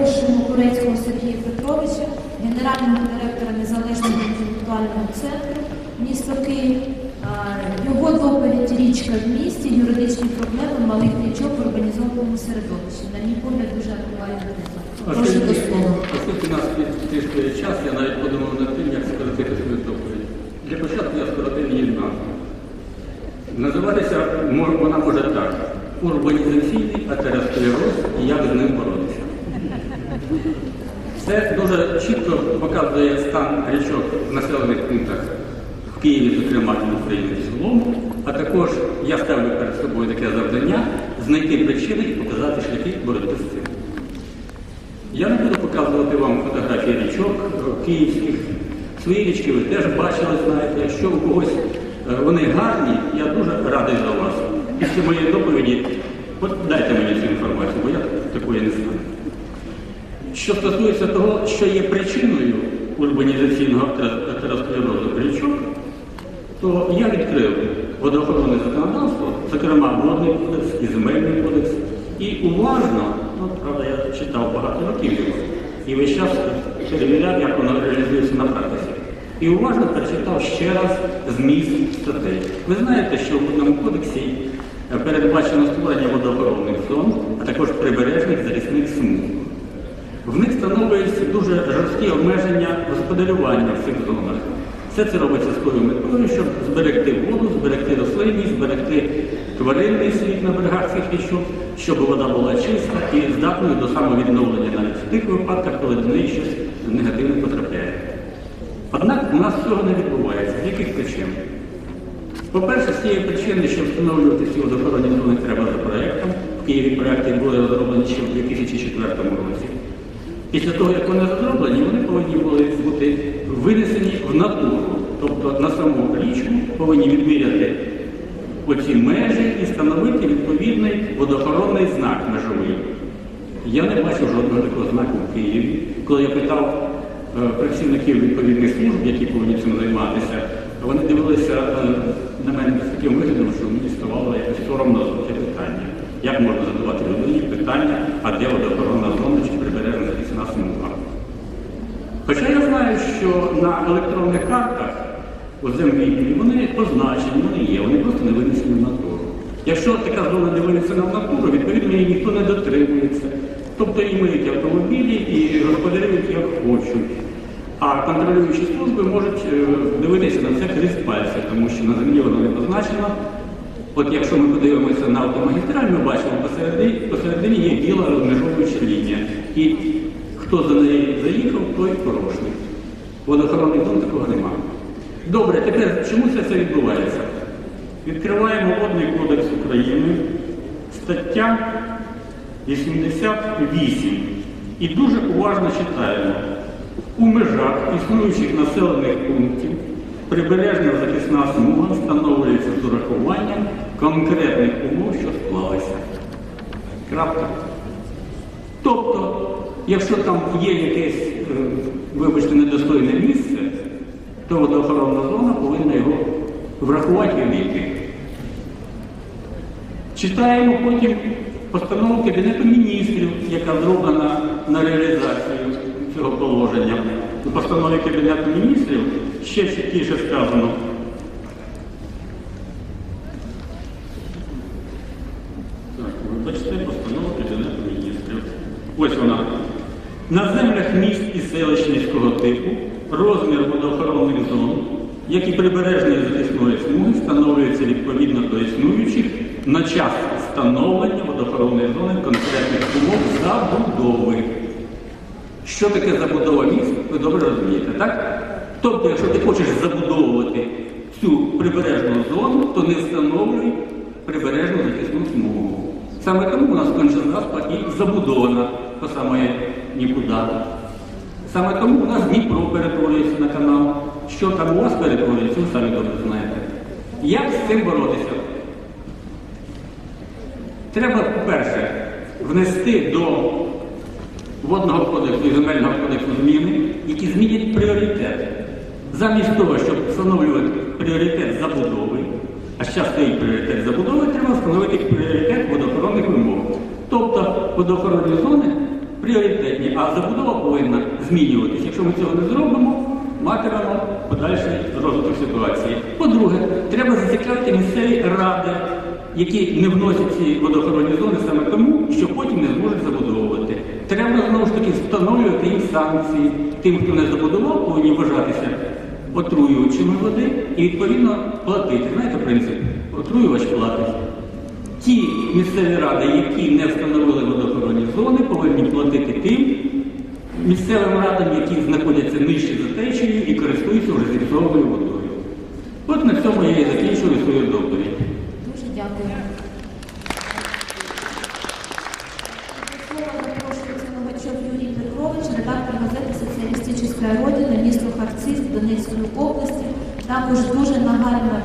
запрошуємо Курецького Сергія Петровича, генерального директора Незалежного інтелектуального центру міста Київ. Його доповідь річка в місті, юридичні проблеми малих річок в урбанізованому середовищі. На мій погляд, дуже актуальна тема. Прошу до слова. Оскільки у нас трішки час, я навіть подумав над тим, як скоротити свою доповідь. Для початку я скоротив її назву. Називатися вона може так. Урбанізаційний атеросклероз і як з ним боротися. Це дуже чітко показує стан річок в населених пунктах в Києві, зокрема і в Україні цілому. А також я ставлю перед собою таке завдання знайти причини і показати шляхи боротьби з цим. Я не буду показувати вам фотографії річок київських. Свої річки ви теж бачили, знаєте. Якщо у когось е, вони гарні, я дуже радий за вас. Після моєї доповіді, от дайте мені цю інформацію, бо я такої не знаю. Що стосується того, що є причиною урбанізаційного атер- атеросклерозу річок, то я відкрив водоохоронне законодавство, зокрема водний кодекс і земельний кодекс, і уважно, ну правда, я читав багато років його, і весь час перевіряв, як воно реалізується на практиці. І уважно перечитав ще раз зміст статей. Ви знаєте, що в водному кодексі е, передбачено створення водоохоронних зон, а також прибережних захисних смуг. В них встановлюються дуже жорсткі обмеження господарювання в цих зонах. Все це робиться з тою метою, щоб зберегти воду, зберегти рослинність, зберегти тваринний світ на берегах цих річок, щоб вода була чиста і здатною до самовідновлення навіть в тих випадках, коли до неї щось негативне потрапляє. Однак у нас цього не відбувається. З яких причин? По-перше, з цієї причини, щоб встановлювати ці водохоронні зони, треба за проєктом. В Києві проєкти були розроблені ще в 2004 році. Після того, як вони розроблені, вони повинні були бути винесені в натуру. Тобто на саму річку повинні відміряти оці межі і встановити відповідний водоохоронний знак межовий. Я не бачив жодного такого знаку в Києві. Коли я питав е, працівників відповідних служб, які повинні цим займатися, вони дивилися е, на мене з таким виглядом, що мені ставало якось соромно за це питання. Як можна задавати людині питання, а де водоохоронна зона чи прибережна? Хоча я знаю, що на електронних картах у землі вони позначені, вони є, вони просто не винесені в натуру. Якщо така зона не винесена в натуру, відповідно її ніхто не дотримується. Тобто і миють автомобілі, і господарюють як хочуть. А контролюючі служби можуть е, дивитися на це крізь пальці, тому що на землі воно не позначено. От якщо ми подивимося на автомагістраль, ми бачимо посередині, посередині є біла розмежовуюча лінія. І хто за неї заїхав, той порушник. Водохоронних зон такого немає. Добре, тепер чому це все відбувається? Відкриваємо Водний кодекс України, стаття 88. І дуже уважно читаємо. У межах існуючих населених пунктів прибережна захисна смуга встановлюється з урахуванням конкретних умов, що склалися. Крапка. Тобто, якщо там є якесь, е, вибачте, недостойне місце, то водоохоронна зона повинна його врахувати і війти. Читаємо потім постанову Кабінету міністрів, яка зроблена на реалізацію цього положення. У постанові Кабінету міністрів ще чіткіше сказано. Так, вибачте, постанова Кабінету міністрів. Ось вона. На землях міст і селищ міського типу розмір водоохоронних зон, як і прибережної захисної смуги, встановлюється відповідно до існуючих на час встановлення водоохоронної зони конкретних умов забудови. Що таке забудова міст, ви добре розумієте, так? Тобто, якщо ти хочеш забудовувати цю прибережну зону, то не встановлюй прибережну захисну смугу. Саме тому у нас Кончезаспа і забудована по самої нікуди. Саме тому у нас Дніпро перетворюється на канал. Що там у вас перетворюється, ви самі добре знаєте. Як з цим боротися? Треба, по-перше, внести до водного кодексу і земельного кодексу зміни, які змінять пріоритет. Замість того, щоб встановлювати пріоритет забудови, а зараз стоїть пріоритет забудови, треба встановити пріоритет водоохоронних вимог. Тобто водоохоронні зони пріоритетні, а забудова повинна змінюватися. Якщо ми цього не зробимо, матимемо подальший розвиток ситуації. По-друге, треба зацікавити місцеві ради, які не вносять ці водоохоронні зони саме тому, що потім не зможуть забудовувати. Треба знову ж таки встановлювати їм санкції. Тим, хто не забудував, повинні вважатися отруювачами води і відповідно платити. Знаєте принцип? Отруювач платить. Ті місцеві ради, які не встановили водоохоронні зони, повинні платити тим місцевим радам, які знаходяться нижче за течією і користуються вже зіпсованою водою. От на цьому я і закінчую свою доповідь. Дуже дякую. Родина, місто Харциз Донецької області. Також дуже нагальна